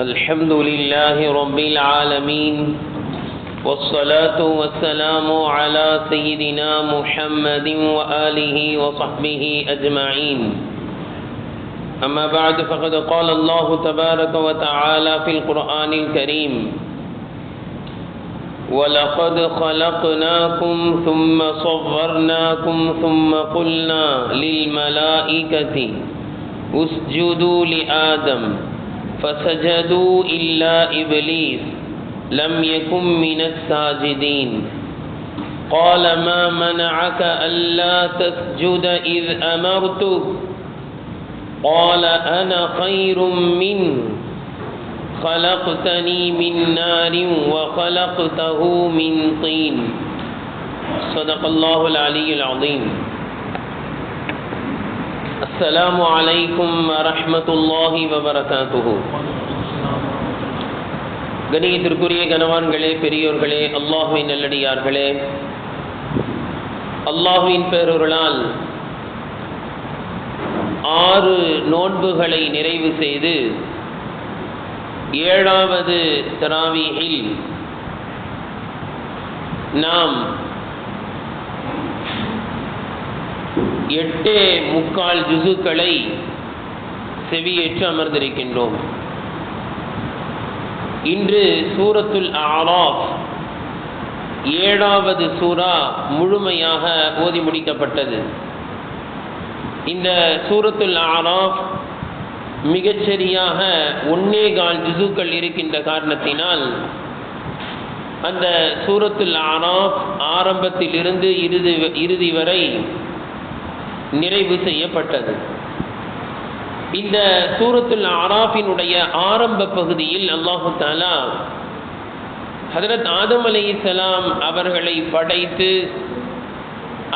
الحمد لله رب العالمين والصلاة والسلام على سيدنا محمد وآله وصحبه أجمعين. أما بعد فقد قال الله تبارك وتعالى في القرآن الكريم ولقد خلقناكم ثم صورناكم ثم قلنا للملائكة اسجدوا لآدم فسجدوا إلا إبليس لم يكن من الساجدين. قال ما منعك ألا تسجد إذ أمرتك؟ قال أنا خير منه خلقتني من نار وخلقته من طين. صدق الله العلي العظيم. السلام عليكم ورحمة الله وبركاته கணியத்திற்குரிய கனவான்களே பெரியோர்களே அல்லாஹுவின் நல்லடியார்களே அல்லாஹுவின் பேரொருளால் ஆறு நோன்புகளை நிறைவு செய்து ஏழாவது தராவீகில் நாம் எட்டு முக்கால் ஜுசுக்களை செவியேற்று அமர்ந்திருக்கின்றோம். இன்று சூரத்துல் ஆராஃப் ஏழாவது சூரா முழுமையாக ஓதி முடிக்கப்பட்டது. இந்த சூரத்துல் ஆராஃப் மிகச்சரியாக ஒன்னே கால் ஜிசுக்கள் இருக்கின்ற காரணத்தினால் அந்த சூரத்துல் ஆராஃப் ஆரம்பத்திலிருந்து இறுதி இறுதி வரை நிறைவு செய்யப்பட்டது. இந்த சூரத்துல் ஆராஃபினுடைய ஆரம்ப பகுதியில் அல்லாஹு தாலா ஹதரத் ஆதம் அலி இஸ்லாம் அவர்களை படைத்து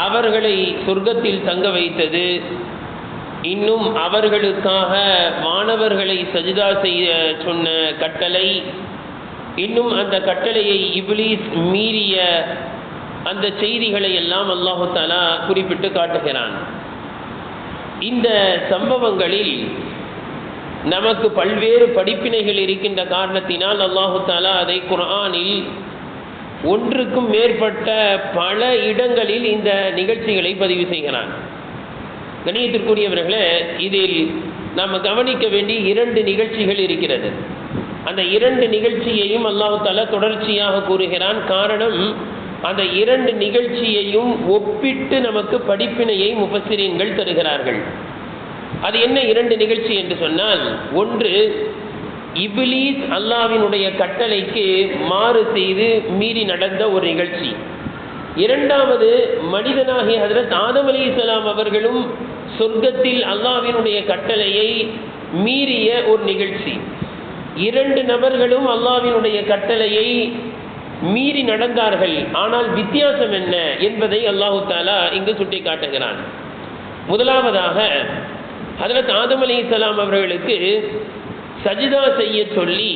அவர்களை சொர்க்கத்தில் தங்க வைத்தது. இன்னும் அவர்களுக்காக மாணவர்களை சஜிதா செய்ய சொன்ன கட்டளை இன்னும் அந்த கட்டளையை இப்லீஸ் மீறிய அந்த செய்திகளை எல்லாம் அல்லாஹு தாலா குறிப்பிட்டு காட்டுகிறான். இந்த சம்பவங்களில் நமக்கு பல்வேறு படிப்பினைகள் இருக்கின்ற காரணத்தினால் அல்லாஹு தாலா அதை குரானில் ஒன்றுக்கும் மேற்பட்ட பல இடங்களில் இந்த நிகழ்ச்சிகளை பதிவு செய்கிறான். கணியத்திற்குரியவர்களே இதில் நாம் கவனிக்க வேண்டிய இரண்டு நிகழ்ச்சிகள் இருக்கிறது. அந்த இரண்டு நிகழ்ச்சியையும் அல்லாஹு தாலா தொடர்ச்சியாக கூறுகிறான். காரணம் அந்த இரண்டு நிகழ்ச்சியையும் ஒப்பிட்டு நமக்கு படிப்பினையை முபசிரியன்கள் தருகிறார்கள். அது என்ன இரண்டு நிகழ்ச்சி என்று சொன்னால் ஒன்று இபிலீஸ் அல்லாவினுடைய கட்டளைக்கு மாறு செய்து மீறி நடந்த ஒரு நிகழ்ச்சி. இரண்டாவது மனிதனாகிய ஹதரத் ஆதம் அலி இஸ்லாம் அவர்களும் சொர்க்கத்தில் அல்லாவினுடைய கட்டளையை மீறிய ஒரு நிகழ்ச்சி. இரண்டு நபர்களும் அல்லாவினுடைய கட்டளையை மீறி நடந்தார்கள். ஆனால் வித்தியாசம் என்ன என்பதை அல்லாஹு தாலா இங்கு சுட்டி காட்டுகிறான் முதலாவதாக ஹதரத் ஆதம் அலி இஸ்லாம் அவர்களுக்கு சஜிதா செய்ய சொல்லி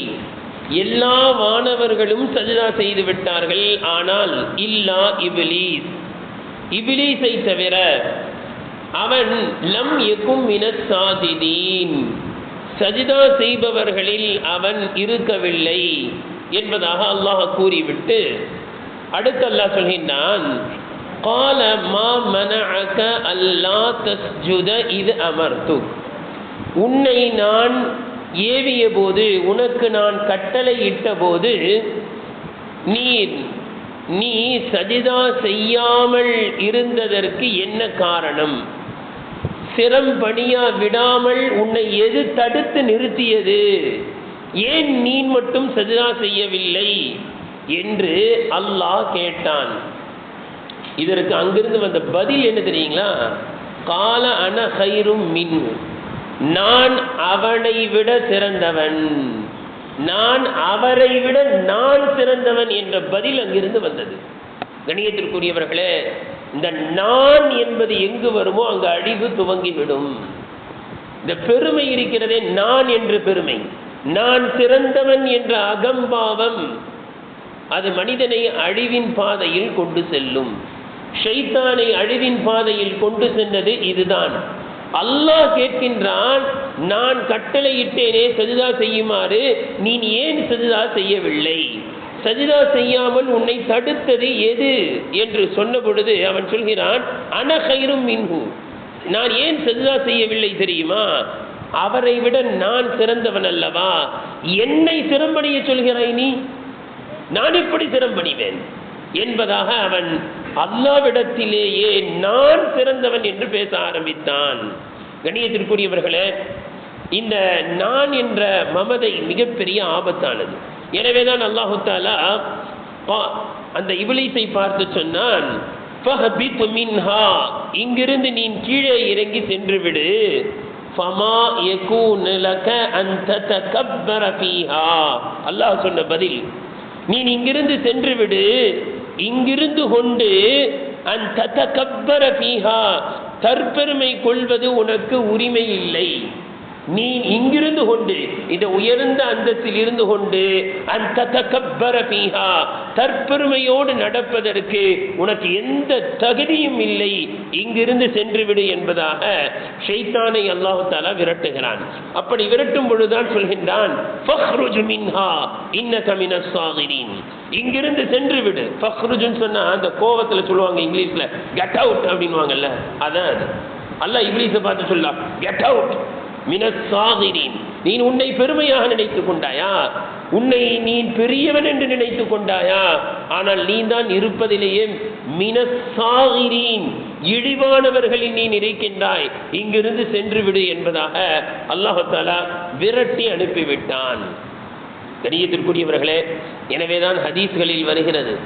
எல்லா மாணவர்களும் சஜிதா செய்து விட்டார்கள். ஆனால் இல்லா இபிலீஸ். இபிலீஸை தவிர அவன் லம் எக்கும் மினசாதிதீன் சஜிதா செய்பவர்களில் அவன் இருக்கவில்லை. என்பதாக அல்லாஹ் கூறிவிட்டு அடுத்து அல்லாஹ் சொல்கின்றான் قال ما منعك ألا تسجد إذ أمرتك உன்னை நான் ஏவிய போது உனக்கு நான் கட்டளை இட்ட போது நீ நீ சஜிதா செய்யாமல் இருந்ததற்கு என்ன காரணம் சிரம் பணியா விடாமல் உன்னை எது தடுத்து நிறுத்தியது ஏன் நீ மட்டும் சஜிதா செய்யவில்லை என்று அல்லாஹ் கேட்டான். இதற்கு அங்கிருந்து வந்த பதில் என்ன தெரியுங்களா? கால அனஹைரும் மின். நான் அவனை விட சிறந்தவன். நான் அவரை விட நான் சிறந்தவன் என்ற பதில் அங்கிருந்து வந்தது. கணியத்திற்குரியவர்களே இந்த நான் என்பது எங்கு வருமோ அங்கு அழிவு துவங்கிவிடும். இந்த பெருமை இருக்கிறதே நான் என்று பெருமை. நான் சிறந்தவன் என்ற அகம்பாவம் அது மனிதனை அழிவின் பாதையில் கொண்டு செல்லும். ஷைத்தானை அழிவின் பாதையில் கொண்டு சென்றது இதுதான். அல்லாஹ் கேட்கின்றான் நான் கட்டளையிட்டேனே சஜிதா செய்யுமாறு. நீ ஏன் சஜிதா செய்யவில்லை? சஜிதா செய்யாமல் உன்னை தடுத்தது எது? என்று சொன்ன பொழுது அவன் சொல்கிறான் அனகைரும் மின்ஹூ. நான் ஏன் சஜிதா செய்யவில்லை தெரியுமா? அவரை விட நான் சிறந்தவன் அல்லவா? என்னை சிறம்படிய சொல்கிறாய் நீ? நான் எப்படி சிறம்படிவேன்? என்பதாக அவன் அல்லாவிடத்திலேயே நான் சிறந்தவன் என்று பேச ஆரம்பித்தான். கணியத்திற்குரியவர்களே இந்த நான் என்ற மமதை மிகப்பெரிய ஆபத்தானது. எனவேதான் அல்லாஹுத்தாலா பா- அந்த இபிலிஸை பார்த்து சொன்னான் "ஃபஹபித் இங்கிருந்து நீ கீழே இறங்கி சென்று விடு. ஃபமா யகூனு லக அன் ததகப்பர ஃபீஹா. அல்லாஹ் சொன்ன பதில் நீ இங்கிருந்து சென்று விடு இங்கிருந்து கொண்டு அன் ததகப்பர ஃபீஹா. தற்பெருமை கொள்வது உனக்கு உரிமை இல்லை. நீ இங்கிருந்து கொண்டு இந்த உயர்ந்த அந்தத்தில் இருந்து கொண்டு அந்த தகப்பர தற்பெருமையோடு நடப்பதற்கு உனக்கு எந்த தகுதியும் இல்லை. இங்கிருந்து சென்று விடு என்பதாக ஷைத்தானை அல்லாஹு தாலா விரட்டுகிறான். அப்படி விரட்டும் பொழுதுதான் சொல்கின்றான் மின்ஹா இங்கிருந்து சென்று விடு. ஃபஹ்ருஜுன்னு சொன்னா அந்த கோவத்துல சொல்லுவாங்க இங்கிலீஷ்ல கெட் அவுட் அப்படின்வாங்கல்ல அதான் அது. இங்கிலீஷை பார்த்து சொல்லலாம் கெட் அவுட். மினசாகிரின் நீ உன்னை பெருமையாக நினைத்துக் கொண்டாயா? உன்னை நீ பெரியவன் என்று நினைத்துக் கொண்டாயா? ஆனால் நீ தான் இருப்பதிலேயே மினசாகிரின் இழிவானவர்களில் நீ இருக்கின்றாய் இங்கிருந்து சென்று விடு என்பதாக அல்லாஹாலா விரட்டி அனுப்பிவிட்டான். கணியத்திற்குரியவர்களே எனவேதான் ஹதீஸ்களில் வருகிறது.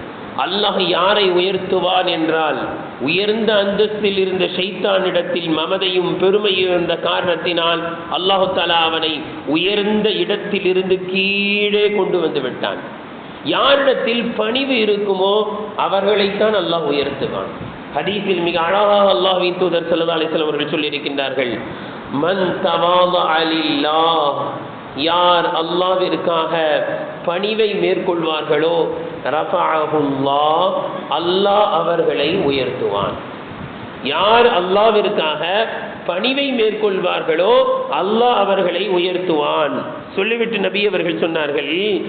அல்லாஹ் யாரை உயர்த்துவான் என்றால் உயர்ந்த அந்தஸ்தில் இருந்த ஷைத்தானிடத்தில் மமதையும் பெருமையும் இருந்த காரணத்தினால் அல்லாஹு தலா அவனை உயர்ந்த இடத்தில் இருந்து கீழே கொண்டு வந்து விட்டான். யாரிடத்தில் பணிவு இருக்குமோ அவர்களைத்தான் அல்லாஹ் உயர்த்துவான். ஹதீஸில் மிக அழகாக அல்லாஹ் தூதர் ஸல்லல்லாஹு அலைஹி அவர்கள் சொல்லியிருக்கின்றார்கள் மன் தவாத அலில்லா யார் அல்லாவிற்காக பணிவை மேற்கொள்வார்களோ? ரஃபாஹுல்லா அல்லாஹ் அவர்களை உயர்த்துவான். யார் அல்லாவிற்காக பணிவை மேற்கொள்வார்களோ அல்லாஹ் அவர்களை உயர்த்துவான். சொல்லிவிட்டு நபி அவர்கள் சொன்னார்கள்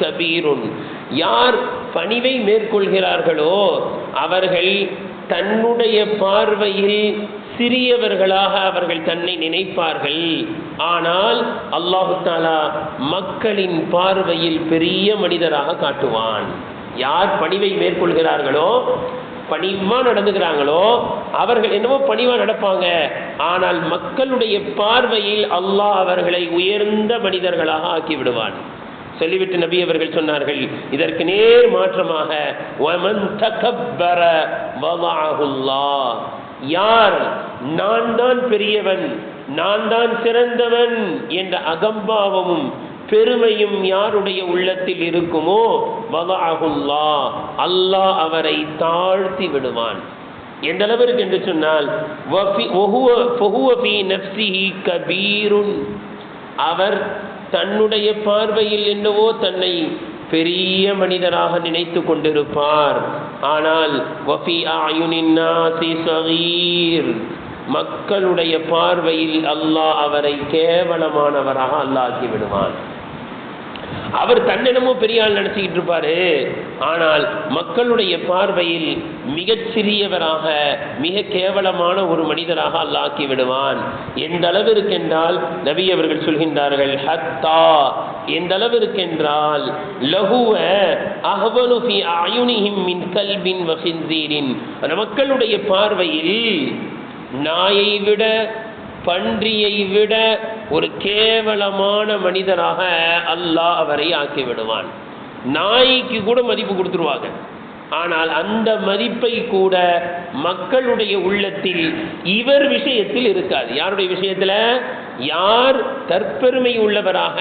கபீருன்." யார் பணிவை மேற்கொள்கிறார்களோ அவர்கள் தன்னுடைய பார்வையில் சிறியவர்களாக அவர்கள் தன்னை நினைப்பார்கள். ஆனால் அல்லாஹு தாலா மக்களின் பார்வையில் பெரிய மனிதராக காட்டுவான். யார் பணிவை மேற்கொள்கிறார்களோ பணிவாக நடந்துகிறாங்களோ அவர்கள் என்னவோ பணிவாக நடப்பாங்க. ஆனால் மக்களுடைய பார்வையில் அல்லாஹ் அவர்களை உயர்ந்த மனிதர்களாக ஆக்கி விடுவான் சொல்லிவிட்டு நபி அவர்கள் சொன்னார்கள் இதற்கு நேர் மாற்றமாக "வமன் தகப்பர வதஅஹுல்லாஹ்." யார் நான் தான் பெரியவன் நான் தான் சிறந்தவன் என்ற அகம்பாவமும் பெருமையும் யாருடைய உள்ளத்தில் இருக்குமோ? வதஅஹுல்லா அல்லாஹ் அவரை தாழ்த்தி விடுவான். எந்த அளவிற்கு என்று சொன்னால் கபீருன்." அவர் தன்னுடைய பார்வையில் என்னவோ தன்னை பெரிய மனிதராக நினைத்து கொண்டிருப்பார். ஆனால் வஃபி அயுனின் நாசி மக்களுடைய பார்வையில் அல்லாஹ் அவரை கேவலமானவராக அல்லாக்கி விடுவான். அவர் தன்னெனமோ பெரிய ஆள் நினைச்சுக்கிட்டு இருப்பாரு. ஆனால் மக்களுடைய பார்வையில் மிகச் சிறியவராக மிக கேவலமான ஒரு மனிதராக அல்லாக்கி விடுவான். எந்த அளவிற்கென்றால் நபி அவர்கள் சொல்கின்றார்கள் ஹத்தா. எந்த அளவிற்கென்றால் லகுவ அஹ்வனு ஃபி அயுனிஹிம் மின் கல்பின் வசிந்தீரின் மக்களுடைய பார்வையில் நாயை விட பன்றியை விட ஒரு கேவலமான மனிதராக அல்லாஹ் அவரை ஆக்கி விடுவான் நாய்க்கு கூட மதிப்பு கொடுத்துருவாங்க. ஆனால் அந்த மதிப்பை கூட மக்களுடைய உள்ளத்தில் இவர் விஷயத்தில் இருக்காது. யாருடைய விஷயத்துல? யார் தற்பெருமை உள்ளவராக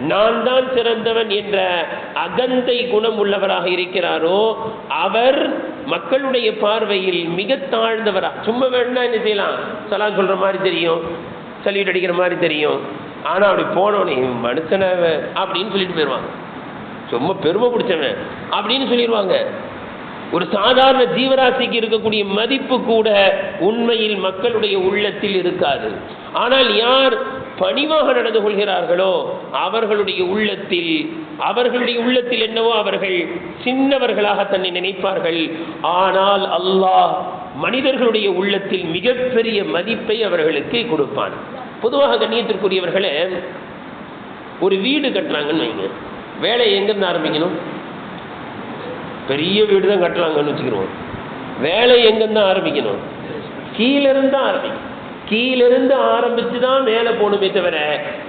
நான் தான் சிறந்தவன் என்ற அகந்தை குணம் உள்ளவராக இருக்கிறாரோ அவர் மக்களுடைய பார்வையில் மிக தாழ்ந்தவரா. சும்மா வேணா என்ன செய்யலாம்? சலாம் சொல்ற மாதிரி தெரியும். சல்யூட் அடிக்கிற மாதிரி தெரியும். ஆனால் அப்படி போனோனே மனுஷனை அப்படின்னு சொல்லிட்டு போயிடுவாங்க சும்மா பெருமை பிடிச்சவன். அப்படின்னு சொல்லிடுவாங்க ஒரு சாதாரண ஜீவராசிக்கு இருக்கக்கூடிய மதிப்பு கூட உண்மையில் மக்களுடைய உள்ளத்தில் இருக்காது. ஆனால் யார் பணிவாக நடந்து கொள்கிறார்களோ அவர்களுடைய உள்ளத்தில் அவர்களுடைய உள்ளத்தில் என்னவோ அவர்கள் சின்னவர்களாக தன்னை நினைப்பார்கள். ஆனால் அல்லாஹ் மனிதர்களுடைய உள்ளத்தில் மிகப்பெரிய மதிப்பை அவர்களுக்கு கொடுப்பான். பொதுவாக கண்ணியத்திற்குரியவர்களே ஒரு வீடு கட்டுறாங்கன்னு வைங்க. வேலையை எங்கேருந்து ஆரம்பிக்கணும்? பெரிய வீடு தான் கட்டுறாங்கன்னு வச்சுக்கிறோம் வேலை எங்கேருந்து ஆரம்பிக்கணும்? கீழிருந்து தான் ஆரம்பிக்கணும் கீழிருந்து ஆரம்பித்து தான் மேலே போகணுமே தவிர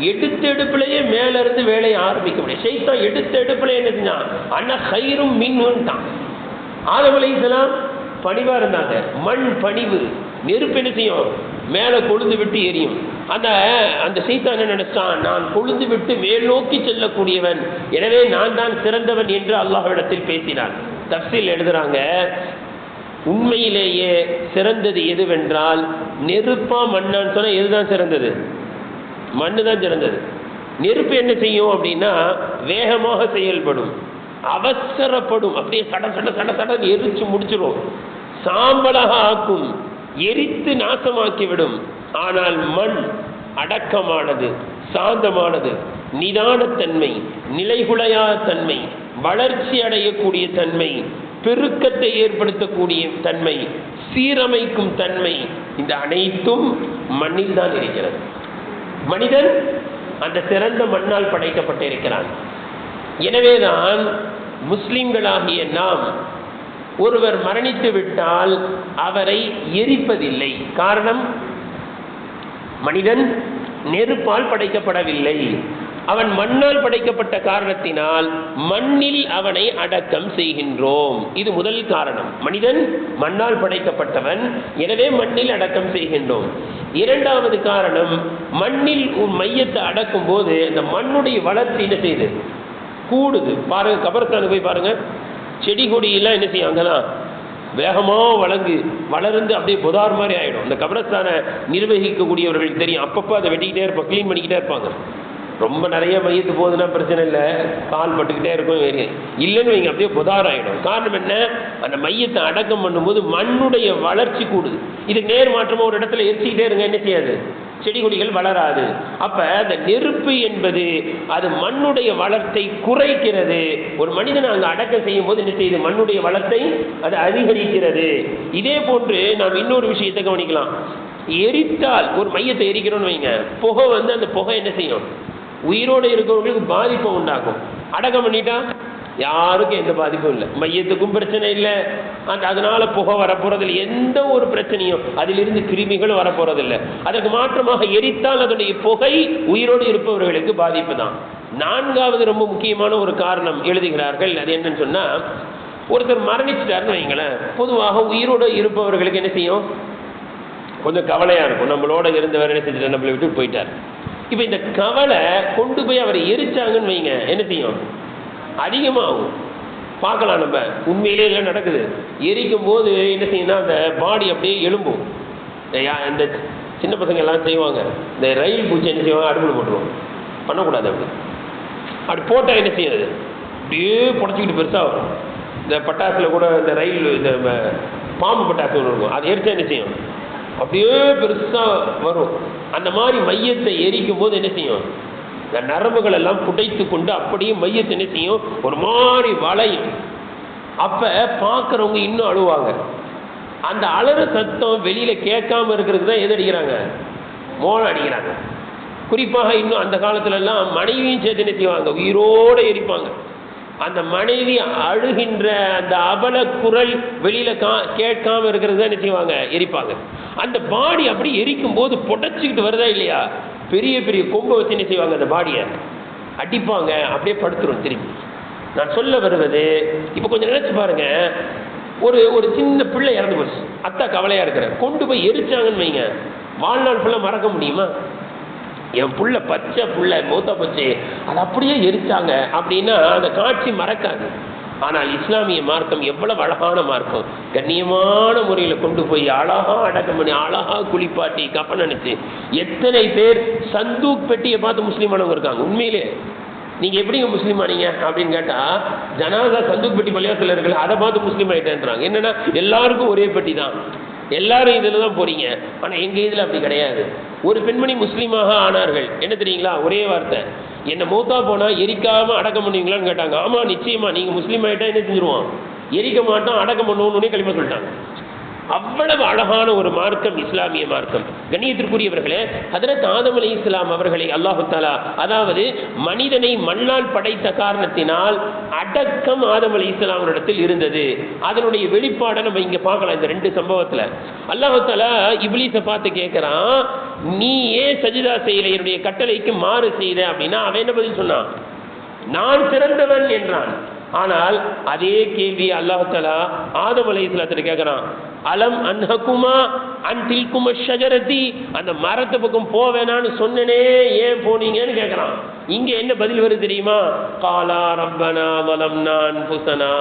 எடுத்த எடுப்புலையே இருந்து வேலையை ஆரம்பிக்க முடியும் ஷைத்தான் எடுத்த எடுப்புல என்ன செஞ்சான்? அண்ணா கயிறும் மின்னுன்ட்டான் ஆதம் இதெல்லாம் பணிவாக இருந்தாங்க. மண் பணிவு. நெருப்பு என்ன செய்யும்? மேலே கொழுந்து விட்டு எரியும். அந்த அந்த சைத்தான் என்ன நினைச்சான்? நான் கொழுந்து விட்டு மேல் நோக்கி செல்லக்கூடியவன். எனவே நான் தான் சிறந்தவன் என்று அல்லாஹ்விடத்தில் பேசினான். தப்சில் எழுதுறாங்க உண்மையிலேயே சிறந்தது எதுவென்றால் நெருப்பா மண்ணான்னு சொன்னால் எதுதான் சிறந்தது? மண்ணு தான் சிறந்தது. நெருப்பு என்ன செய்யும் அப்படின்னா வேகமாக செயல்படும். அவசரப்படும். அப்படியே சட சட சட சட எரிச்சு முடிச்சிடும் சாம்பலாக ஆக்கும் எரித்து நாசமாக்கிவிடும். ஆனால் மண் அடக்கமானது சாந்தமானது நிதானத்தன்மை நிலைகுலையாத தன்மை வளர்ச்சி அடையக்கூடிய தன்மை பெருக்கத்தை ஏற்படுத்தக்கூடிய தன்மை சீரமைக்கும் தன்மை இந்த அனைத்தும் மண்ணில் தான் இருக்கிறது. மனிதன் அந்த சிறந்த மண்ணால் படைக்கப்பட்டிருக்கிறான். எனவேதான் முஸ்லிம்களாகிய நாம் ஒருவர் மரணித்து விட்டால் அவரை எரிப்பதில்லை. காரணம்? மனிதன் நெருப்பால் படைக்கப்படவில்லை. அவன் மண்ணால் படைக்கப்பட்ட காரணத்தினால் மண்ணில் அவனை அடக்கம் செய்கின்றோம். இது முதல் காரணம். மனிதன் மண்ணால் படைக்கப்பட்டவன் எனவே மண்ணில் அடக்கம் செய்கின்றோம். இரண்டாவது காரணம் மண்ணில் மையத்தை அடக்கும் போது அந்த மண்ணுடைய வளர்ச்சி என்ன செய்யுது? கூடுது. பாருங்க கபரஸ்தானுக்கு போய் பாருங்க. செடி கொடியெல்லாம் என்ன செய்யும்? அங்கெல்லாம் வேகமாக வளர்ந்து வளர்ந்து அப்படியே புதார் மாதிரி ஆகிடும் இந்த கபரஸ்தானை நிர்வகிக்கக்கூடியவர்களுக்கு தெரியும். அப்பப்போ அதை வெட்டிக்கிட்டே இருப்பாங்க க்ளீன் பண்ணிக்கிட்டே இருப்பாங்க. ரொம்ப நிறைய மையத்து போகுதுன்னா பிரச்சனை இல்லை. கால் பட்டுக்கிட்டே இருக்கும் இல்லைன்னு வைங்க அப்படியே புதார் ஆகிடும் காரணம் என்ன? அந்த மையத்தை அடக்கம் பண்ணும்போது மண்ணுடைய வளர்ச்சி கூடுது. இது நேர் மாற்றமாக ஒரு இடத்துல எரிச்சிக்கிட்டே இருங்க என்ன செய்யாது? செடி கொடிகள் வளராது. அப்ப அந்த நெருப்பு என்பது அது மண்ணுடைய வளத்தை குறைக்கிறது. ஒரு மனிதனை அங்கே அடக்கம் செய்யும் போது என்ன செய்யுது? மண்ணுடைய வளத்தை அது அதிகரிக்கிறது. இதே போன்று நாம் இன்னொரு விஷயத்தை கவனிக்கலாம். எரித்தால் ஒரு மையத்தை எரிக்கிறோம்னு வைங்க. புகை வந்து அந்த புகை என்ன செய்யும்? உயிரோடு இருக்கிறவங்களுக்கு பாதிப்பை உண்டாக்கும். அடக்கம் பண்ணிட்டா யாருக்கும் எந்த பாதிப்பும் இல்லை. மையத்துக்கும் பிரச்சனை இல்லை. அந்த அதனால புகை வரப்போறதில்லை. எந்த ஒரு பிரச்சனையும் அதிலிருந்து கிருமிகளும் வரப்போறதில்லை. அதற்கு மாற்றமாக எரித்தால் அதனுடைய புகை உயிரோடு இருப்பவர்களுக்கு பாதிப்பு தான். நான்காவது ரொம்ப முக்கியமான ஒரு காரணம் எழுதுகிறார்கள். அது என்னன்னு சொன்னா ஒருத்தர் மரணிச்சிட்டாருன்னு வைங்களேன். பொதுவாக உயிரோடு இருப்பவர்களுக்கு என்ன செய்யும்? கொஞ்சம் கவலையா இருக்கும். நம்மளோட இருந்தவர் என்ன செஞ்சுட்டு நம்மளை விட்டு போயிட்டார். இப்போ இந்த கவலை கொண்டு போய் அவரை எரிச்சாங்கன்னு வைங்க. என்ன செய்யும்? அதிகமாகும். பார்க்கலாம் நம்ம. உண்மையிலே எல்லாம் நடக்குது? எரிக்கும் போது என்ன செய்யணும்னா அந்த பாடி அப்படியே எலும்பும் இந்த யா- இந்த சின்ன பசங்க எல்லாம் செய்வாங்க. இந்த ரயில் பூச்சி என்ன செய்வாங்க? அடுப்பில் போட்டுருவோம் பண்ணக்கூடாது அப்படி. அப்படி போட்டால் என்ன செய்யாது அப்படியே புடச்சிக்கிட்டு பெருசாக வரும். இந்த பட்டாசில் கூட இந்த ரயில் இந்த பாம்பு பட்டாசு ஒன்று இருக்கும். அது எடுத்து என்ன செய்யும்? அப்படியே பெருசாக வரும். அந்த மாதிரி மையத்தை எரிக்கும் போது என்ன செய்யும்? இந்த நரம்புகள் எல்லாம் புடைத்து கொண்டு அப்படியே மையத்தை நிறுத்தியும் செய்யும்? ஒரு மாதிரி வளையும். அப்ப பார்க்குறவங்க இன்னும் அழுவாங்க. அந்த அலறு சத்தம் வெளியில கேட்காம இருக்கிறதுக்கு தான் எது அடிக்கிறாங்க? மோளம் அடிக்கிறாங்க. குறிப்பாக இன்னும் அந்த காலத்துலலாம் மனைவியும் சேர்த்து நிறுத்திவாங்க உயிரோடு எரிப்பாங்க. அந்த மனைவி அழுகின்ற அந்த அபல குரல் வெளியில கா கேட்காம இருக்கிறது தான் என்ன செய்வாங்க? எரிப்பாங்க. அந்த பாடி அப்படி எரிக்கும் போது புடைச்சிக்கிட்டு வருதா இல்லையா? பெரிய பெரிய கொம்பை வச்சு என்ன செய்வாங்க? அந்த பாடியை அடிப்பாங்க. அப்படியே படுத்துரும் திரும்பி. நான் சொல்ல வருவது இப்போ கொஞ்சம் நினச்சி பாருங்க. ஒரு ஒரு சின்ன பிள்ளை இறந்து போச்சு. அத்தா கவலையாக இருக்கிற. கொண்டு போய் எரிச்சாங்கன்னு வைங்க. வாழ்நாள் ஃபுல்லாக மறக்க முடியுமா? என் புள்ள பச்சை புள்ள மூத்த போச்சு அதை அப்படியே எரிச்சாங்க. அப்படின்னா அந்த காட்சி மறக்காது. ஆனால் இஸ்லாமிய மார்க்கம் எவ்வளவு அழகான மார்க்கம். கண்ணியமான முறையில் கொண்டு போய் அழகா அடக்கம் பண்ணி அழகா குளிப்பாட்டி கப்பன் எத்தனை பேர் சந்தூக் பெட்டியை பார்த்து முஸ்லீமானவங்க இருக்காங்க. உண்மையிலே. நீங்க எப்படிங்க முஸ்லீம் ஆனீங்க அப்படின்னு கேட்டா ஜனாதா சந்தூக் பெட்டி பள்ளியாசல இருக்குல்ல அதை பார்த்து முஸ்லீம் ஆயிட்டேன்றாங்க. என்னன்னா எல்லாருக்கும் ஒரே பெட்டி தான். எல்லாரும் இதில் தான் போறீங்க. ஆனா எங்க இதுல அப்படி கிடையாது. ஒரு பெண்மணி முஸ்லீமாக ஆனார்கள். என்ன தெரியுங்களா? ஒரே வார்த்தை. என்ன மூத்தா போனால் எரிக்காமல் அடக்கம் பண்ணுவீங்களான்னு கேட்டாங்க. ஆமாம் நிச்சயமா. நீங்கள் முஸ்லீம் ஆகிட்டா என்ன செஞ்சுருவான் எரிக்க மாட்டோம் அடக்கம் பண்ணுவோம்னு களிம சொல்லிட்டாங்க. அவ்வளவு அழகான ஒரு மார்க்கம் இஸ்லாமிய மார்க்கம். கண்ணியத்திற்குரியவர்களே ஹதரத் ஆதம் அலி இஸ்லாம் அவர்களை அல்லாஹு தாலா அதாவது மனிதனை மண்ணால் படைத்த காரணத்தினால் அடக்கம் ஆதம் அலி இஸ்லாமிடத்தில் இருந்தது. அதனுடைய வெளிப்பாடை நம்ம இங்க பார்க்கலாம் இந்த ரெண்டு சம்பவத்துல. அல்லாஹு தாலா இப்லீஸை பார்த்து கேட்கிறான் நீ ஏன் சஜிதா செய்யல? என்னுடைய கட்டளைக்கு மாறு செய்த? அப்படின்னா அவன் என்ன பதில் சொன்னான்? நான் சிறந்தவன் என்றான். ஆனால் அதே கேள்வி அல்லாஹலா ஆதம் அலைஹிஸ்லாத்திட்ட கேட்கறான் அலம் அன்ஹகுமா அன் தில்கும ஷஜரதி? அந்த மரத்து பக்கம் போவேனான்னு சொன்னனே ஏன் போனீங்கன்னு கேட்கறான் இங்க என்ன பதில் வருது தெரியுமா? காலா ரப்பனா வலம் நான் புசனா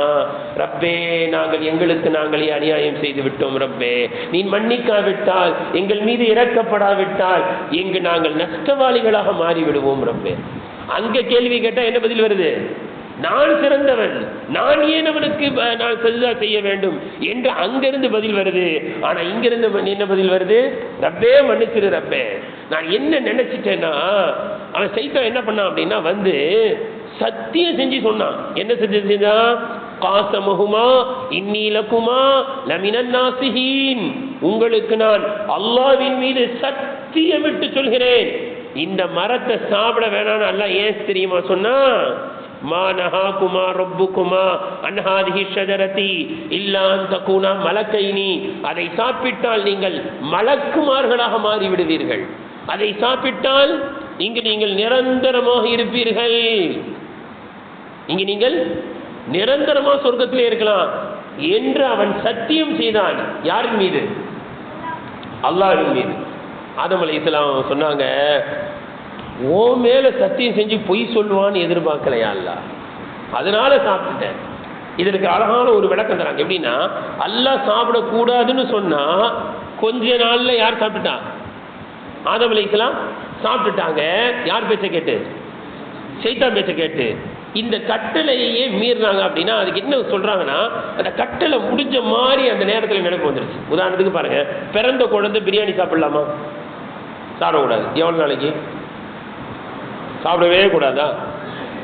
ரப்பே நாங்கள் எங்களுக்கு நாங்களே அநியாயம் செய்து விட்டோம் ரப்பே. நீ மன்னிக்காவிட்டால் எங்கள் மீது இறக்கப்படாவிட்டால் எங்கு நாங்கள் நஷ்டவாளிகளாக மாறிவிடுவோம் ரப்பே. அங்க கேள்வி கேட்டா என்ன பதில் வருது? நான் சிறந்தவன். நான் ஏன் அவனுக்கு நான் சஜிதா செய்ய வேண்டும்? என்று அங்கிருந்து பதில் வருது. ஆனா இங்கிருந்து என்ன பதில் வருது? ரப்பே மன்னிச்சிரு ரப்பே. நான் என்ன நினைச்சிட்டேன்னா அவன் சைத்தான் என்ன பண்ணான் அப்படின்னா வந்து சத்தியம் செஞ்சு சொன்னான். என்ன செஞ்சு? செஞ்சான் காசமகுமா இன்னிலக்குமா லமினன் நாசிஹீன் உங்களுக்கு நான் அல்லாவின் மீது சத்தியம் விட்டு சொல்கிறேன். இந்த மரத்தை சாப்பிட வேணாம்னு அல்லாஹ் ஏன் தெரியுமா சொன்னா? மா நஹாகுமா ரப்புகுமா அன் ஹாதிஹி ஷஜரதி இல்லா மலக்கைனி. அதை சாப்பிட்டால் நீங்கள் மலக்குமார்களாக மாறிவிடுவீர்கள். அதை சாப்பிட்டால் இங்கு நீங்கள் நிரந்தரமாக இருப்பீர்கள். இங்கு நீங்கள் நிரந்தரமா சொர்க்கத்திலே இருக்கலாம் என்று அவன் சத்தியம் செய்தான். யாரின் மீது? அல்லாஹ்வின் மீது. ஆதம் அலைஹிஸ்ஸலாம் சொன்னாங்க ஓ மேல சத்தியம் செஞ்சு பொய் சொல்லுவான்னு எதிர்பார்க்கலையா அல்லாஹ் அதனால சாப்பிட்டுட்டேன். இதற்கு அழகான ஒரு விளக்கம் தராங்க. எப்படின்னா அல்லா சாப்பிடக்கூடாதுன்னு சொன்னா கொஞ்ச நாள்ல யார் சாப்பிட்டுட்டா ஆதம் அலைஹிஸ்ஸலாம் சாப்பிட்டுட்டாங்க. யார் பேச்ச கேட்டு? சைத்தான் பேச்ச கேட்டு. இந்த கட்டளையே மீறினாங்க அப்படின்னா அதுக்கு என்ன சொல்றாங்கன்னா அந்த கட்டளை முடிஞ்ச மாதிரி அந்த நேரத்தில் நினைப்பு வந்துருச்சு. உதாரணத்துக்கு பாருங்க பிறந்த குழந்தை பிரியாணி சாப்பிடலாமா? சாப்பிடக்கூடாது. எவ்வளோ நாளைக்கு? சாப்பிடவே கூடாதா?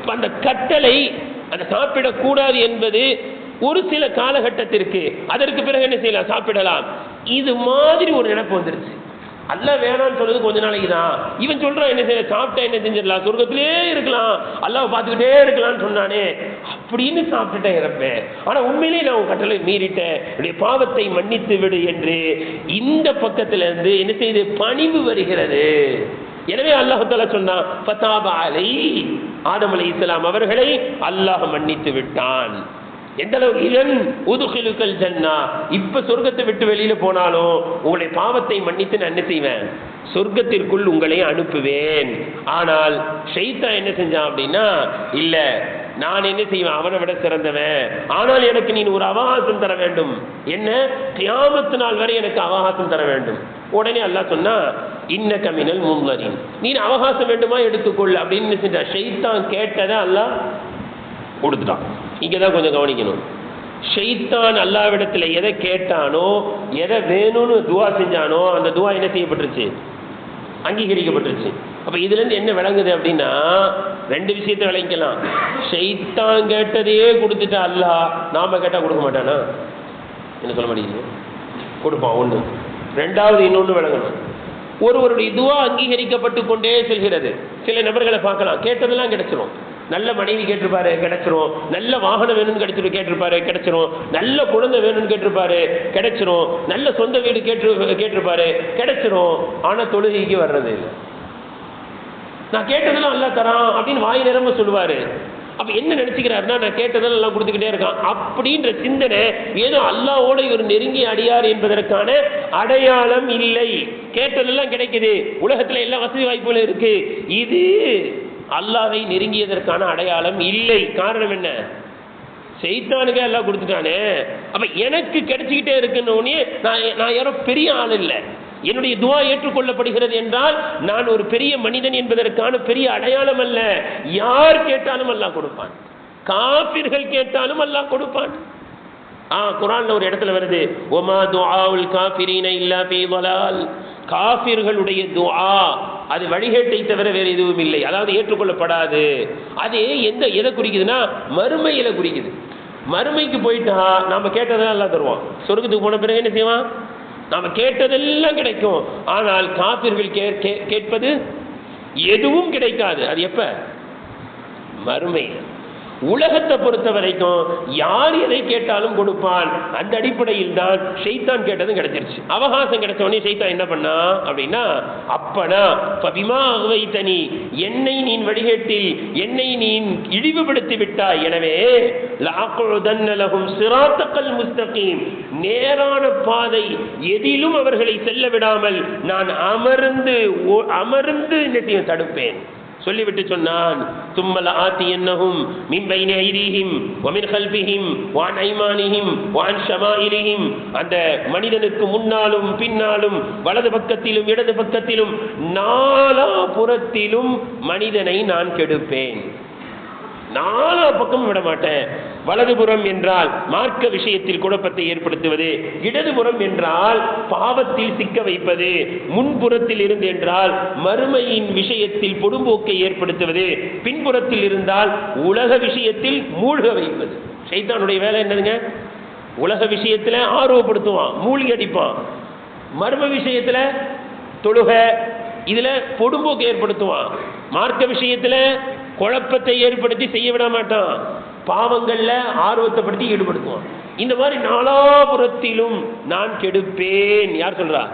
அந்த கட்டளை அந்த சாப்பிடக்கூடாது என்பது ஒரு சில காலகட்டத்திற்கு அதற்கு பிறகு என்ன செய்யலாம்? சாப்பிடலாம். இது மாதிரி ஒரு நினைப்பு வந்துருச்சு. அல்ல வேணாம்னு சொல்றது கொஞ்ச நாளைக்கு தான். இவன் சொல்றான் என்ன செய்ய சாப்பிட்டா என்ன செஞ்சிடலாம்? சொர்க்கத்திலே இருக்கலாம். அல்லாவை பார்த்துக்கிட்டே இருக்கலாம்னு சொன்னானே. அப்படின்னு சாப்பிட்டுட்டேன் இறப்பேன் ஆனா உண்மையிலேயே நான் உன் கட்டளை மீறிட்டேன். என்னுடைய பாவத்தை மன்னித்து விடு என்று இந்த பக்கத்துல இருந்து என்ன செய்து? பணிவு வருகிறது. எனவே அல்லாஹால சொன்னான் ஃபதாப அலை ஆதம் அலை இஸ்லாம் அவர்களை அல்லாஹ் மன்னித்து விட்டான். எந்த அளவுக்கு இதன் உதுகிலுக்கள் ஜன்னா இப்ப சொர்க்கத்தை விட்டு வெளியில போனாலும் உங்களுடைய பாவத்தை மன்னித்து நான் என்ன செய்வேன்? சொர்க்கத்திற்குள் உங்களை அனுப்புவேன். ஆனால் ஷைத்தா என்ன செஞ்சான் அப்படின்னா இல்ல நான் என்ன செய்வேன்? அவனை விட சிறந்தவன். ஆனால் எனக்கு நீ ஒரு அவகாசம் தர வேண்டும். என்ன? கியாமத்து நாள் வரை எனக்கு அவகாசம் தர வேண்டும். உடனே அல்லாஹ் சொன்னா இன்ன கமினல் முன்வரின் நீ அவகாசம் வேண்டுமா எடுத்துக்கொள் அப்படின்னு செஞ்சா ஷைத்தான் கேட்டதை அல்லாஹ் கொடுத்துட்டான். இங்கே தான் கொஞ்சம் கவனிக்கணும். ஷைத்தான் அல்லாவிடத்தில் எதை கேட்டானோ எதை வேணும்னு துவா செஞ்சானோ அந்த துவா என்ன செய்யப்பட்டுருச்சு? அங்கீகரிக்கப்பட்டுருச்சு. அப்போ இதுலேருந்து என்ன விளங்குது அப்படின்னா ரெண்டு விஷயத்தை விளங்கிக்கலாம். ஷெய்தான் கேட்டதையே கொடுத்துட்டா அல்லா நாம் கேட்டால் கொடுக்க மாட்டானா? என்ன சொல்ல மாட்டேங்குது கொடுப்பான் ஒன்று ரெண்டாவது இன்னொன்று விளங்கணும். ஒருவருடைய இதுவாக அங்கீகரிக்கப்பட்டு கொண்டே செல்கிறது. சில நபர்களை பார்க்கலாம். கேட்டதெல்லாம் கிடைச்சிரும். நல்ல மனைவி கேட்டிருப்பாரு கிடைச்சிரும். நல்ல வாகனம் வேணும்னு கிடைச்சிரு கேட்டிருப்பாரு கிடைச்சிரும். நல்ல குழந்தை வேணும்னு கேட்டிருப்பாரு கிடைச்சிரும். நல்ல சொந்த வீடு கேட்டு கேட்டிருப்பாரு கிடைச்சிரும். ஆனால் தொழுகைக்கு வர்றது இல்லை நான் கேட்டதெல்லாம் நல்லா தரான் அப்படின்னு வாய் நிரம்ப சொல்லுவாரு. அப்ப என்ன நினைச்சுக்கிறாருன்னா நான் கேட்டதெல்லாம் எல்லாம் கொடுத்துக்கிட்டே இருக்கான். அப்படின்ற சிந்தனை ஏதோ அல்லாவோட இவர் நெருங்கி அடியார் என்பதற்கான அடையாளம் இல்லை. கேட்டதெல்லாம் கிடைக்குது. உலகத்தில் எல்லா வசதி வாய்ப்புகளும் இருக்கு. இது அல்லாவை நெருங்கியதற்கான அடையாளம் இல்லை. காரணம் என்ன? செய்தானுக்கே எல்லாம் கொடுத்துட்டானே. அப்ப எனக்கு கிடைச்சிக்கிட்டே இருக்குன்னு நான் நான் யாரோ பெரிய ஆள் இல்லை. என்னுடைய துவா ஏற்றுக்கொள்ளப்படுகிறது என்றால் நான் ஒரு பெரிய மனிதன் என்பதற்கான பெரிய அடையாளம் அல்ல. யார் கேட்டாலும் அல்லாஹ் கொடுப்பான். காபிர்கள் கேட்டாலும் அல்லாஹ் கொடுப்பான். ஆ குரான் ஒரு இடத்துல வருது. ஒமா துஆவுல் காபிரீன இல்லா பி வலால் காபிர்களுடைய துஆ அது வழிகேட்டை தவிர வேறு எதுவும் இல்லை. அதாவது ஏற்றுக்கொள்ளப்படாது. அது எந்த இலை குறிக்குதுன்னா மறுமையில குறிக்குது? மறுமைக்கு போயிட்டா நாம கேட்டதெல்லாம் எல்லாம் தருவோம் சொர்க்கத்துக்கு போன பிறகு என்ன செய்வான்? நாம கேட்டதெல்லாம் கிடைக்கும். ஆனால் காபிர்கள் கே கே- கேட்பது எதுவும் கிடைக்காது. அது எப்ப? மறுமை. உலகத்தை பொறுத்த வரைக்கும் யார் எதை கேட்டாலும் கொடுப்பான் அந்த அடிப்படையில் தான் சைத்தான் கேட்டதும் கிடைச்சிருச்சு. அவகாசம் கிடைச்ச உடனே ஷைத்தான் என்ன பண்ணா? அப்படின்னா அப்பனா பபிமா அகவைத்தனி என்னை நீ வழிகேட்டில் என்னை நீ இழிவுபடுத்தி விட்டாய். எனவே லாக்குழுதன்னலகும் சிராத்தக்கல் முஸ்தகீம். நேரான பாதை எதிலும் அவர்களை செல்ல விடாமல் நான் அமர்ந்து ஓ- அமர்ந்து நெட்டியை தடுப்பேன். சொல்லிவிட்டு சொன்னான். தும்மல ஆத்தி என்னகும் மின் பைன ஐதீஹிம் வமின் கல்பிஹிம் வான் ஐமானிஹிம் வான் ஷமாயிலிஹிம். அந்த மனிதனுக்கு முன்னாலும் பின்னாலும் வலது பக்கத்திலும் இடது பக்கத்திலும் நாலா புறத்திலும் மனிதனை நான் கெடுப்பேன். நாலா பக்கம் விட மாட்டேன் வலதுபுறம் என்றால் மார்க்க விஷயத்தில் குழப்பத்தை ஏற்படுத்துவது இடதுபுறம் என்றால் பாவத்தில் சிக்க வைப்பது முன்புறத்தில் இருந்து என்றால் மறுமையின் விஷயத்தில் பொடும்போக்கை ஏற்படுத்துவது பின்புறத்தில் இருந்தால் உலக விஷயத்தில் மூழ்க வைப்பது. சைத்தானுடைய வேலை என்னதுங்க? உலக விஷயத்தில் ஆர்வப்படுத்துவான் மூழ்கி அடிப்பான். மர்ம விஷயத்தில் தொழுக இதில் பொடும்போக்கு ஏற்படுத்துவான். மார்க்க விஷயத்தில் குழப்பத்தை ஏற்படுத்தி செய்ய விட மாட்டான். பாவங்கள்ல ஆர்வத்தை படுத்தி ஈடுபடுத்துவான் இந்த மாதிரி நாலாபுரத்திலும் நான் கெடுப்பேன். யார் சொல்றா?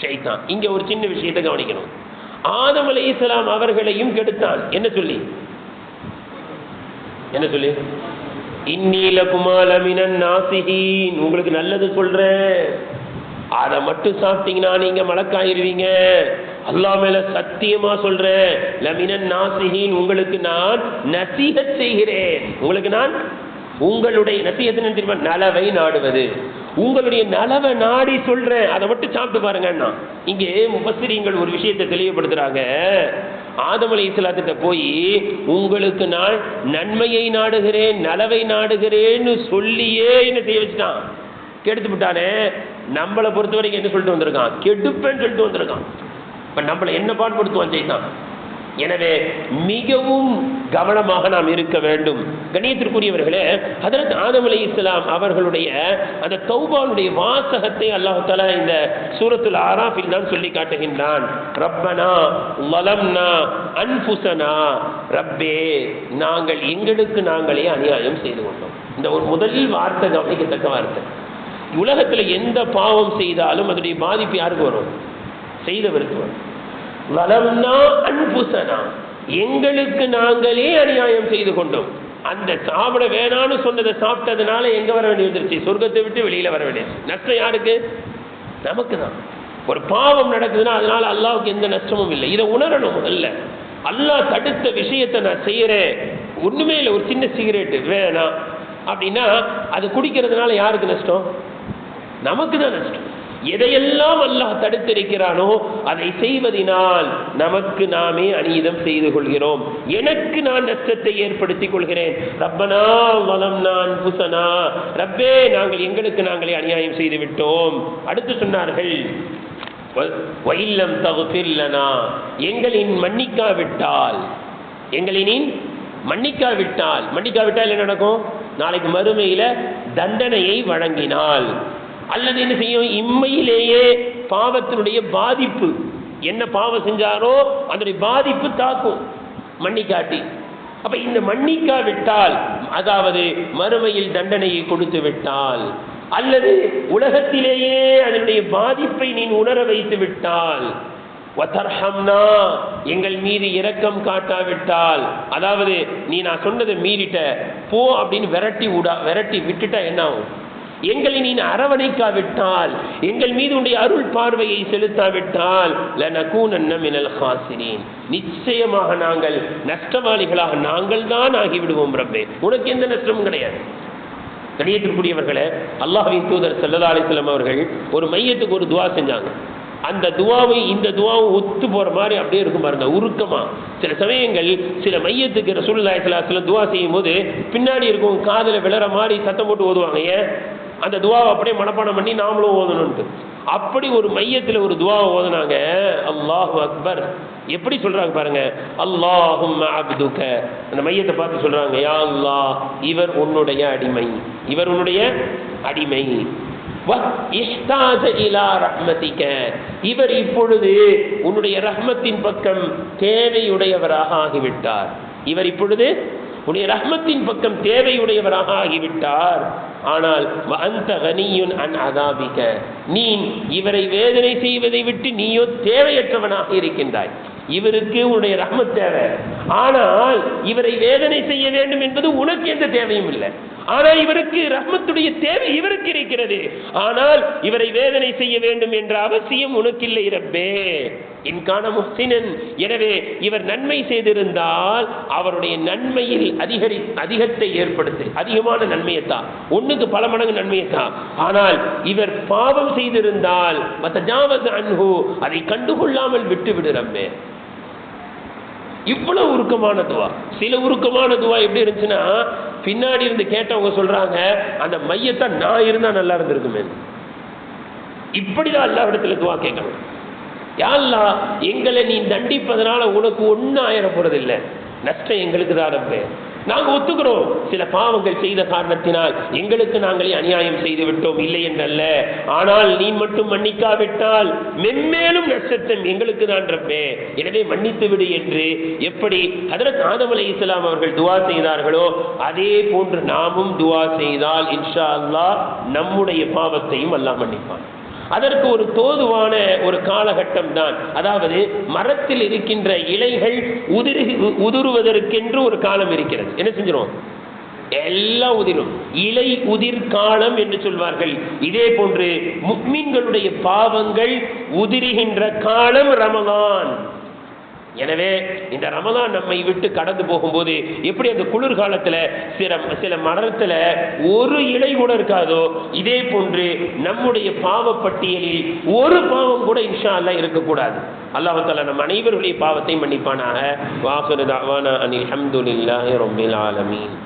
ஷைத்தான். இங்க ஒரு சின்ன விஷயத்தை கவனிக்கணும். ஆதம் அலைஹிஸ்ஸலாம் அவர்களையும் கெடுத்தான். என்ன சொல்லி? என்ன சொல்லி? இன்னீல குமாலமினன் நாசிகின் உங்களுக்கு நல்லது சொல்றேன். அதை மட்டும் சாப்பிட்டீங்கன்னா நீங்க மழக்காயிருவீங்க அல்லா மேல சத்தியமா சொல்றேன் லமினன் நாசிஹீன் உங்களுக்கு நான் நசீகத் செய்கிறேன். உங்களுக்கு நான் உங்களுடைய நசீகத்தின் தெரியுமா? நலவை நாடுவது. உங்களுடைய நலவை நாடி சொல்றேன். அதை மட்டும் சாப்பிட்டு பாருங்கன்னா இங்கே முபஸ்திரிங்கள் ஒரு விஷயத்தை தெளிவுபடுத்துறாங்க. ஆதம் அலை இஸ்லாத்திட்ட போய் உங்களுக்கு நான் நன்மையை நாடுகிறேன் நலவை நாடுகிறேன்னு சொல்லியே என்ன செய்ய வச்சுட்டான்? கெடுத்து விட்டானே. நம்மளை பொறுத்த வரைக்கும் என்ன சொல்லிட்டு வந்திருக்கான்? கெடுப்பேன்னு சொல்லிட்டு வந்திருக்கான். இப்போ நம்மளை என்ன பாடுபடுத்துவான் செய்தான் எனவே மிகவும் கவனமாக நாம் இருக்க வேண்டும். கணியத்திற்குரியவர்களே அதற்கு ஆதம் அலி இஸ்லாம் அவர்களுடைய அந்த தௌபானுடைய வாசகத்தை அல்லாஹ் தஆலா இந்த சூரத்தில் ஆராஃபில் தான் சொல்லி காட்டுகின்றான். ரப்பனா லலம்னா அன்புசனா ரப்பே நாங்கள் எங்களுக்கு நாங்களே அநியாயம் செய்து கொண்டோம். இந்த ஒரு முதல் வார்த்தை கவனிக்கத்தக்க வார்த்தை. உலகத்தில் எந்த பாவம் செய்தாலும் அதனுடைய பாதிப்பு யாருக்கு வரும்? செய்தவருக்கு வரும். வலம்னா அன்புசனா எங்களுக்கு நாங்களே அநியாயம் செய்து கொண்டோம். அந்த சாப்பிட வேணாம்னு சொன்னதை சாப்பிட்டதுனால எங்க வர வேண்டியது சொர்க்கத்தை விட்டு வெளியில வர வேண்டியது. நஷ்டம் யாருக்கு? நமக்கு தான் ஒரு பாவம் நடக்குதுன்னா அதனால அல்லாவுக்கு எந்த நஷ்டமும் இல்லை. இதை உணரணும் முதல்ல. அல்லாஹ் தடுத்த விஷயத்தை நான் செய்யறேன். ஒண்ணுமே இல்லை. ஒரு சின்ன சிகரெட் வேணாம். அப்படின்னா அது குடிக்கிறதுனால யாருக்கு நஷ்டம்? நமக்கு தான் நஷ்டம். எதையெல்லாம் அல்லாஹ் தடுத்திருக்கிறானோ அதை செய்வதினால் நமக்கு நாமே அநீதம் செய்து கொள்கிறோம். எனக்கு நான் நஷ்டத்தை ஏற்படுத்திக் கொள்கிறேன். ரப்பனா வலம் நான் புசனா ரப்பே நாங்கள் எங்களுக்கு நாங்களே அநியாயம் செய்து விட்டோம் அடுத்து சொன்னார்கள் வ- வயில்லம் தகுஃபிர்லனா எங்களின் மன்னிக்காவிட்டால் எங்களினின் மன்னிக்காவிட்டால் மன்னிக்காவிட்டால் என்ன நடக்கும்? நாளைக்கு மறுமையில தண்டனையை வழங்கினால். அல்லது என்ன செய்யும்? இம்மையிலேயே பாவத்தினுடைய பாதிப்பு. என்ன பாவம் செஞ்சாரோ அதனுடைய பாதிப்பு தாக்கும். மன்னிக்காட்டி. அப்ப இந்த மன்னிக்காவிட்டால் அதாவது மறுமையில் தண்டனையை கொடுத்து விட்டால் அல்லது உலகத்திலேயே அதனுடைய பாதிப்பை நீ உணர வைத்து விட்டால் வதர்ஹம்னா எங்கள் மீது இரக்கம் காட்டாவிட்டால் அதாவது நீ நான் சொன்னதை மீறிட்ட போ அப்படின்னு விரட்டி விடா விரட்டி விட்டுட்டா என்ன ஆகும்? எங்களை நீ அரவணைக்காவிட்டால் எங்கள் மீது உடைய அருள் பார்வையை செலுத்தாவிட்டால் லனகூனன்ன மினல் ஹாசிரீன். நிச்சயமாக நாங்கள் நஷ்டவாளிகளாக நாங்கள் தான் ஆகிவிடுவோம் ரப்பே. உனக்கு எந்த நஷ்டமும் கிடையாது. கணியத்திற்குரியவர்களே அல்லாஹின் தூதர் செல்லதா அலைஹி அவர்கள் ஒரு மையத்துக்கு ஒரு துவா செஞ்சாங்க. அந்த துவாவை இந்த துவாவும் ஒத்து போற மாதிரி அப்படியே இருக்கும் பாருங்க உருக்கமா. சில சமயங்கள் சில மையத்துக்கு ரசூல்லாய் ஸல்லல்லாஹு துவா செய்யும் போது பின்னாடி இருக்கும் காதுல விழற மாதிரி சத்தம் போட்டு ஓதுவாங்க. ஏன்? அந்த துவாவை அப்படியே மனப்பாடம் பண்ணி நாமளும் ஓதணும்ட்டு அப்படி ஒரு மையத்தில் ஒரு துவாவை ஓதுனாங்க. அல்லாஹ் அக்பர். எப்படி சொல்றாங்க பாருங்க. அல்லாஹும் அப்துக. அந்த மையத்தை பார்த்து சொல்றாங்க. யா அல்லாஹ் இவர் உன்னுடைய அடிமை. இவர் உன்னுடைய அடிமை. இவர் இப்பொழுது உன்னுடைய ரஹ்மத்தின் பக்கம் தேவையுடையவராக ஆகிவிட்டார். இவர் இப்பொழுது உன்னுடைய ரஹ்மத்தின் பக்கம் தேவையுடையவராக ஆகிவிட்டார். ஆனால் அந்த கனியுன் அன் அதாபிக. நீ இவரை வேதனை செய்வதை விட்டு நீயோ தேவையற்றவனாக இருக்கின்றாய். இவருக்கு உன்னுடைய ரஹ்மத் தேவை. ஆனால் இவரை வேதனை செய்ய வேண்டும் என்பது உனக்கு எந்த தேவையும் இல்லை. ஆனால் இவருக்கு ரஹ்மத்துடைய தேவை இவருக்கு இருக்கிறது. ஆனால் இவரை வேதனை செய்ய வேண்டும் என்ற அவசியம் உனக்கில்லை ரப்பே. இன்கான முஹ்சினன் எனவே இவர் நன்மை செய்திருந்தால் அவருடைய நன்மையில் அதிகரி அதிகத்தை ஏற்படுத்து. அதிகமான நன்மையைத்தான். ஒண்ணுக்கு பல மடங்கு நன்மையைத்தான். ஆனால் இவர் பாவம் செய்திருந்தால் அன்ஹு அதை கண்டுகொள்ளாமல் விட்டு விடு இவ்வளவு உருக்கமான துவா. சில உருக்கமான துவா எப்படி இருந்துச்சுன்னா பின்னாடி இருந்து கேட்டவங்க சொல்றாங்க அந்த மையத்தை நான் இருந்தா நல்லா இருந்திருக்குமே. இப்படிதான் எல்லா இடத்துல துவா கேட்கணும். யாழ்லா எங்களை நீ தண்டிப்பதனால உனக்கு ஒன்றும் ஆயிர போறதில்லை நஷ்டம் எங்களுக்கு தான் ரப்பே. நாங்கள் ஒத்துக்கிறோம். சில பாவங்கள் செய்த காரணத்தினால் எங்களுக்கு நாங்களே அநியாயம் செய்து விட்டோம் இல்லை என்றல்ல. ஆனால் நீ மட்டும் மன்னிக்காவிட்டால் மென்மேலும் நஷ்டத்தம் எங்களுக்கு தான் ரப்பே. எனவே மன்னித்து விடு என்று எப்படி ஹதரத் ஆதம் அலி இஸ்லாம் அவர்கள் துவா செய்தார்களோ அதே போன்று நாமும் துவா செய்தால் இன்ஷா அல்லாஹ் நம்முடைய பாவத்தையும் அல்லாஹ் மன்னிப்பான். அதற்கு ஒரு தோதுவான ஒரு காலகட்டம் தான் அதாவது மரத்தில் இருக்கின்ற இலைகள் உதிரு உதிருவதற்கென்று ஒரு காலம் இருக்கிறது. என்ன செஞ்சிரும்? எல்லாம் உதிரும். இலை உதிர் காலம் என்று சொல்வார்கள். இதே போன்று முக்மீன்களுடைய பாவங்கள் உதிருகின்ற காலம் ரமலான். எனவே இந்த ரமதான் நம்மை விட்டு கடந்து போகும்போது எப்படி அந்த குளிர்காலத்தில் சில சில மரத்தில் ஒரு இலை கூட இருக்காதோ இதே போன்று நம்முடைய பாவ பட்டியலில் ஒரு பாவம் கூட இன்ஷா அல்லாஹ் இருக்கக்கூடாது அல்லாஹால நம் அனைவருடைய பாவத்தை மன்னிப்பானாக. வாசுரு தாவானா அனில் அஹமதுல்லாஹி ரொம்ப ஆலமீன்.